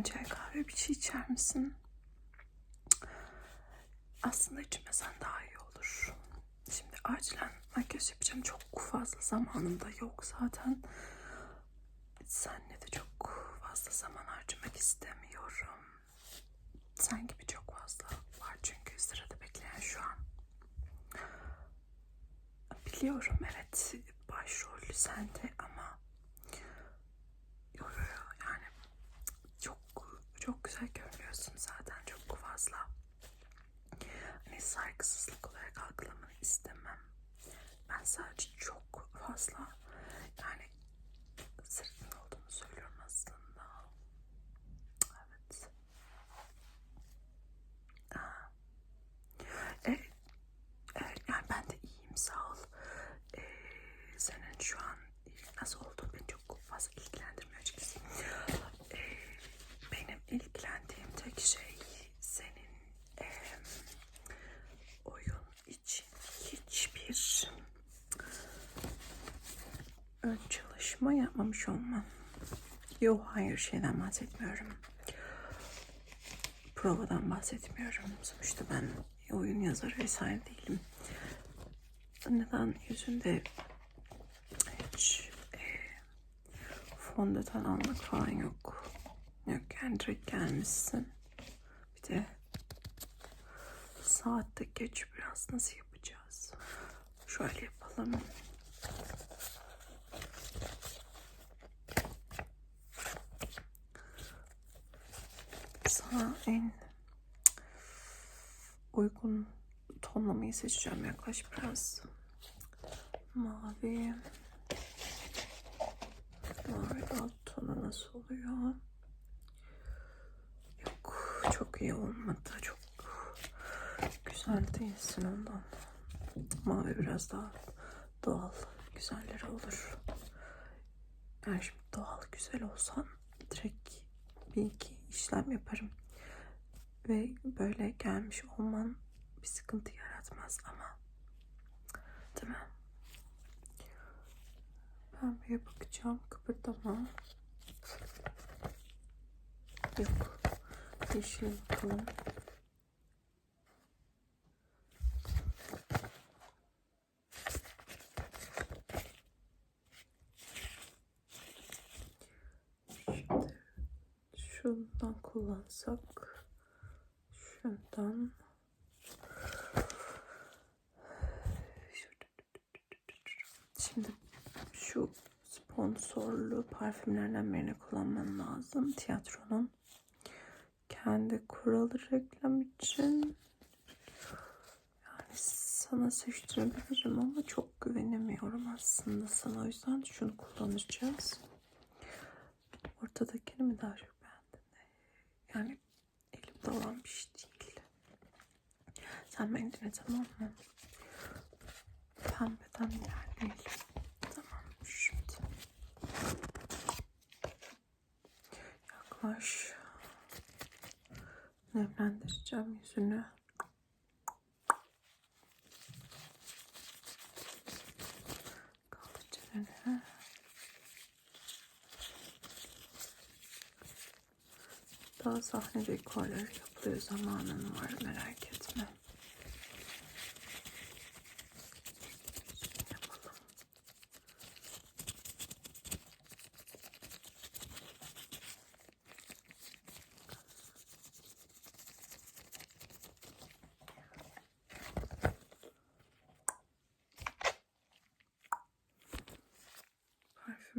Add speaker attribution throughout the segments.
Speaker 1: Çay kahve bir şey içer misin? Aslında içmesen daha iyi olur. Şimdi acilen makyaj yapacağım. Çok fazla zamanım da yok zaten. Senle de çok fazla zaman harcamak istemiyorum. Sen gibi çok fazla var çünkü sırada bekleyen şu an. Biliyorum evet başrolü sende ama yo, yo, yo, yani çok çok güzel görünüyorsun zaten çok fazla. Hani saygısızlık olarak algılamanı istemem. Ben sadece çok fazla yani sırtın olduğunu söylüyorum aslında. Evet. Aa. E, e, yani ben de iyiyim sağ ol. E, senin şu an nasıl olduğun beni çok fazla ilgilendirmiyor açıkçası. E, benim ilgilendiğim tek şey senin e, oyun için hiçbir ön çalışma yapmamış olman. Yok hayır şeyden bahsetmiyorum. Provadan bahsetmiyorum. Sonuçta ben oyun yazarı vesaire değilim. Neden yüzünde hiç e, fondöten almak falan yok. Yok yani direkt gelmişsin. Bir de saatte geç biraz nasıl yapacağız? Şöyle yapalım. Sana en uygun tonlamayı seçeceğim. Yaklaş biraz. Mavi. Mavi alt tonu nasıl oluyor? Yok çok iyi olmadı. Çok güzel değilsin ondan. Mavi biraz daha doğal güzelleri olur. Yani şimdi doğal güzel olsan direkt bir iki işlem yaparım. Ve böyle gelmiş olman bir sıkıntı yaratmaz ama değil mi? Ben bir bakacağım kıpırdama. Yok. Yeşil bakalım. Şimdi şundan kullansak şundan şimdi şu sponsorlu parfümlerden birini kullanman lazım tiyatronun. Kendi kuralı reklam için. Yani sana seçtirebilirim ama çok güvenemiyorum aslında sana. O yüzden şunu kullanacağız. Ortadakini mi daha çok beğendin? Yani elimde olan bir şey değil sen beni dinle tamam mı pembeden ilerleyelim tamam şimdi yaklaş. Nemlendireceğim yüzünü. Kaldır çeneni. Daha sahne dekorları yapılıyor. Zamanın var merak etme yapalım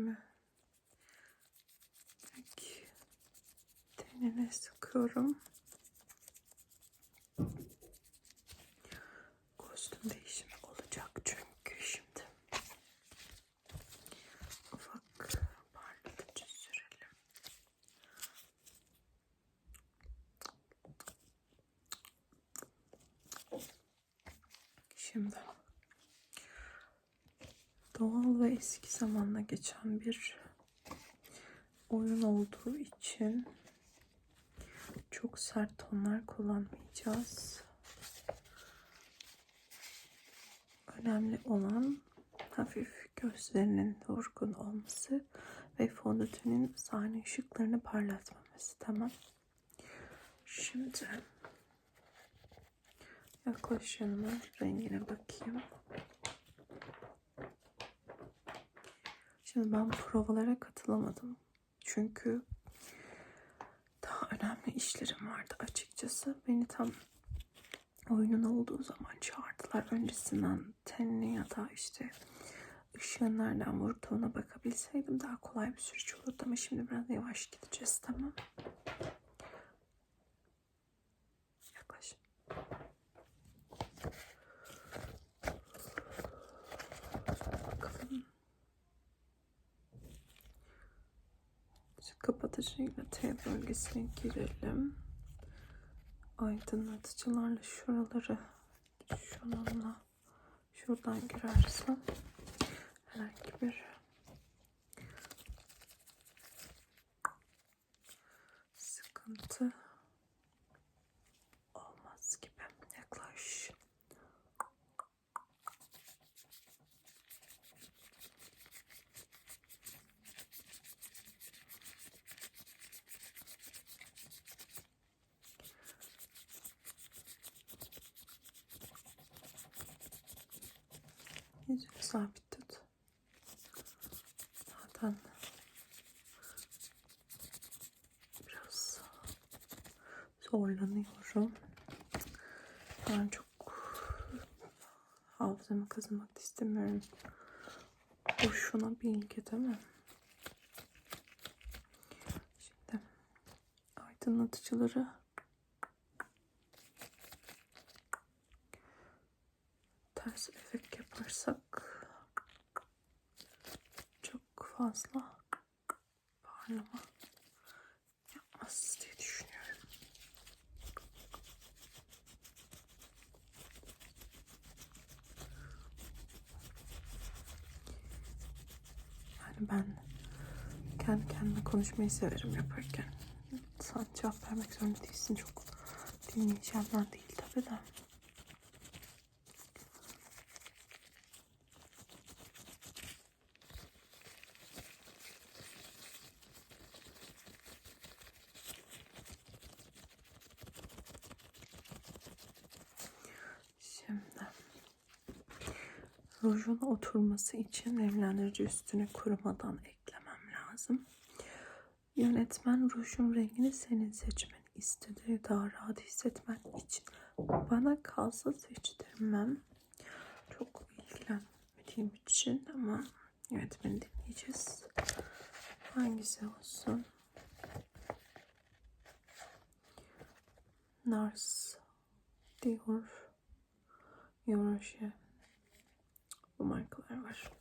Speaker 1: parfümü Peki. tenine sıkıyorum. Kostüm değişimi olacak çünkü şimdi. Ufak parlatıcı sürelim. Şimdi doğal ve eski zamanla geçen bir oyun olduğu için çok sert tonlar kullanmayacağız. Önemli olan hafif gözlerinin yorgun olması ve fondötenin sahne ışıklarını parlatmaması. Tamam. Şimdi yaklaş yanıma rengine bakayım. Şimdi ben provalara katılamadım. Çünkü daha önemli işlerim vardı açıkçası. Beni tam oyunun olduğu zaman çağırdılar. Öncesinden tenini ya da işte ışığın nereden vurduğuna bakabilseydim daha kolay bir süreç olurdu. Ama şimdi biraz yavaş gideceğiz tamam Yaklaş. Bakalım. Şimdi kapatıcıyla T bölgesine girelim. Aydınlatıcılarla şuraları şununla şuradan girersem herhangi bir sıkıntı olmaz gibi. Yaklaş. Yüzünü sabit tut. Zaten biraz zorlanıyorum. Ben çok hafızamı kazanmak da istemiyorum. Boşuna bilgi değil mi? Şimdi aydınlatıcıları ters efekt yaparsak çok fazla parlama yapmaz diye düşünüyorum. Yani ben kendi kendime konuşmayı severim yaparken. Sen cevap vermek zorunda değilsin çok dinleyeceğimden değil tabii de. Şimdi rujun oturması için nemlendirici üstüne kurumadan eklemem lazım. Yönetmen rujun rengini senin seçmeni istedi. Daha rahat hissetmen için bana kalsa seçtirmem. Çok ilgilenmediğim için ama yönetmeni dinleyeceğiz. Hangisi olsun? Nars Dior Yoroşe bu markalar var.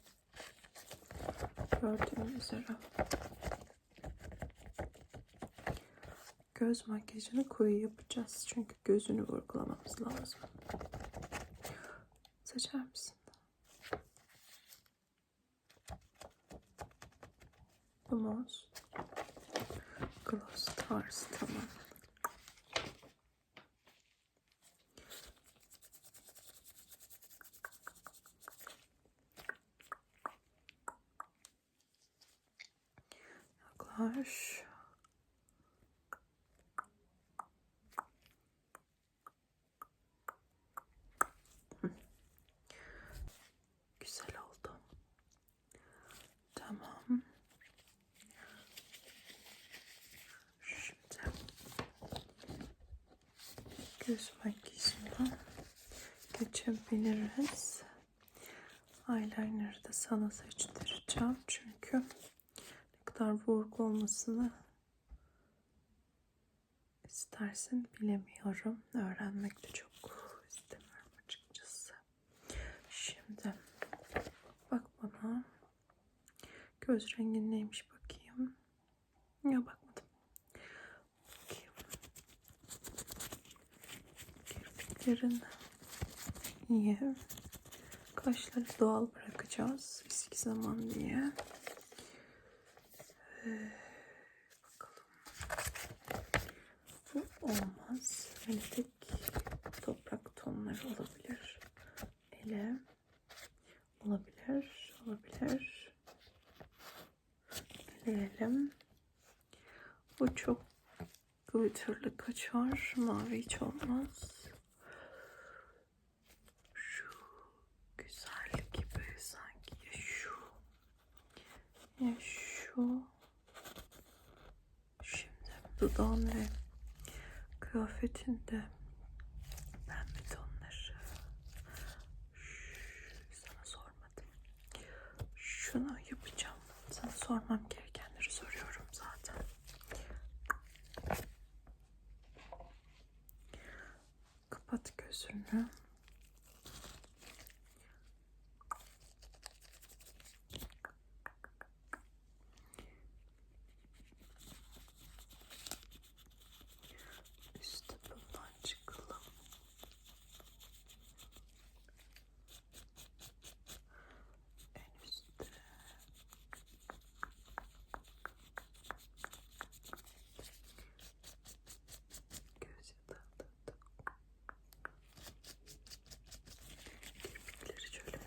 Speaker 1: Gördüğünüz üzere. Göz makyajını koyu yapacağız. Çünkü gözünü vurgulamamız lazım. Seçer misin? Bu? Gloss Stars tamam. Hı. Güzel oldu. Tamam. Şimdi göz makyajına geçebiliriz. Eyeliner'ı da sana seçtireceğim çünkü kadar vurgu olmasını istersin bilemiyorum. Öğrenmek de çok istemiyorum açıkçası. Şimdi bak bana. Göz rengin neymiş bakayım. Ya bakmadım. Kirpiklerin iyi. Kaşları doğal bırakacağız. Eski zaman diye. Bakalım. Bu olmaz. Melek toprak tonları olabilir. Ele olabilir. Olabilir. ekleyelim. Bu çok glitterlı kaçar. Mavi hiç olmaz. Şu güzel gibi sanki ya şu ya şu. Şimdi dudağın ve kıyafetinde pembe tonları. Şş, Sana sormadım. Şunu yapacağım. Sana sormam gerekenleri soruyorum zaten. Kapat gözünü. İşte bundan çıkalım. En üstte. Göz yatağında da. Kirpikleri şöyle.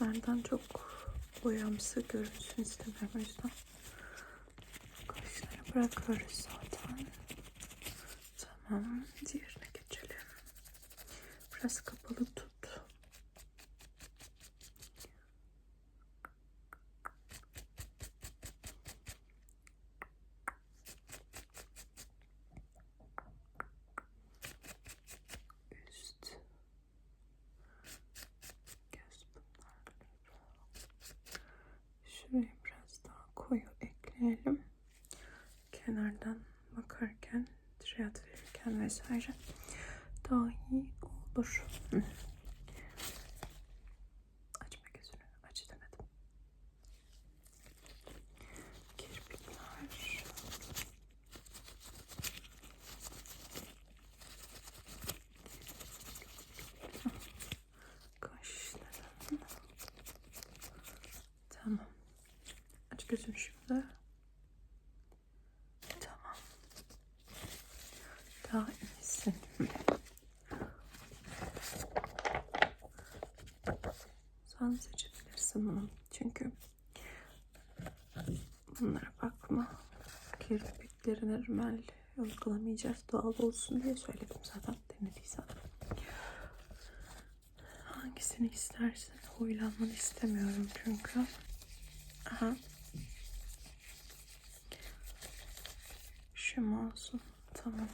Speaker 1: Kirpiklerden çok boyamsı görünsün istemiyorum o yüzden. Kaşları bırakıyoruz zaten. Tamam. Diğerine geçelim. Biraz kapalı tut. Üst. Göz pınarları. Şuraya biraz daha koyu ekleyelim. Kenardan bakarken, triyat verirken vesaire daha iyi olur. Açma gözünü, aç demedim. Kirpikler. Kaşların. Tamam. Aç gözünü şimdi. Tamam. Daha iyisin. Sen seçebilirsin bunu. Çünkü bunlara bakma. Kirpiklerine rimel uygulamayacağız. Doğal olsun diye söyledim zaten. Denediysen. Hangisini istersen huylanmanı istemiyorum çünkü. Aha. Şu mu olsun? Tamam.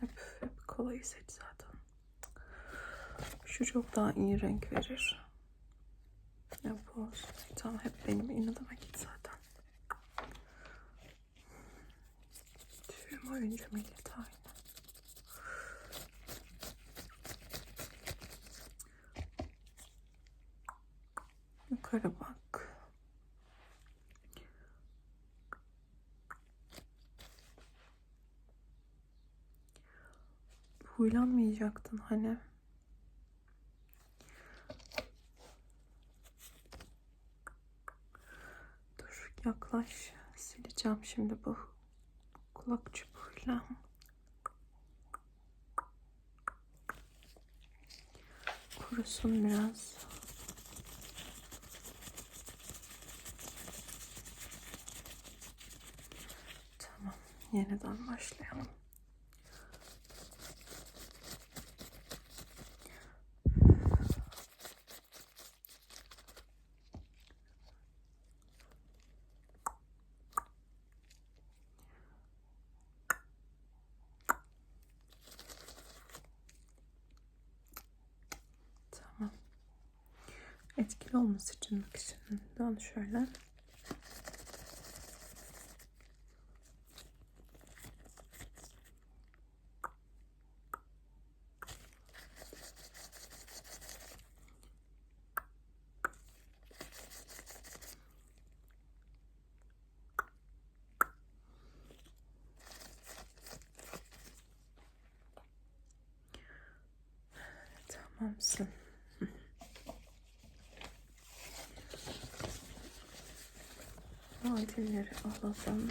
Speaker 1: Hep, hep kolayı seç zaten. Şu çok daha iyi renk verir. Ya bu olsun. Tamam hep benim inadıma git zaten. Oyuncu millet aynı. Yukarı bak. Huylanmayacaktın hani. Dur yaklaş. Sileceğim şimdi bu kulak çubuğuyla. Kurusun biraz. Tamam. Yeniden başlayalım. Tamam. Etkili olması için bakışından şöyle. Tamamsın. Adilleri alalım.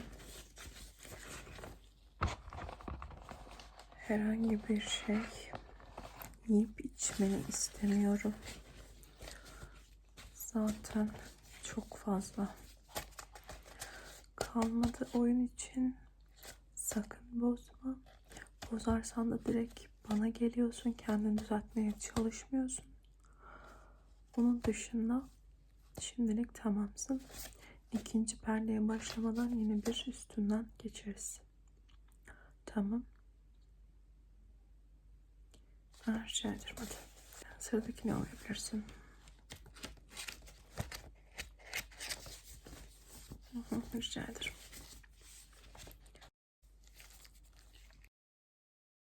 Speaker 1: Herhangi bir şey yiyip içmeni istemiyorum. Zaten çok fazla kalmadı oyun için. Sakın bozma. Bozarsan da direkt bana geliyorsun. Kendini düzeltmeye çalışmıyorsun. Onun dışında şimdilik tamamsın ikinci perdeye başlamadan yine bir üstünden geçeriz. Tamam. Ha, rica ederim hadi. Sıradakini alabilirsin. Hı rica ederim.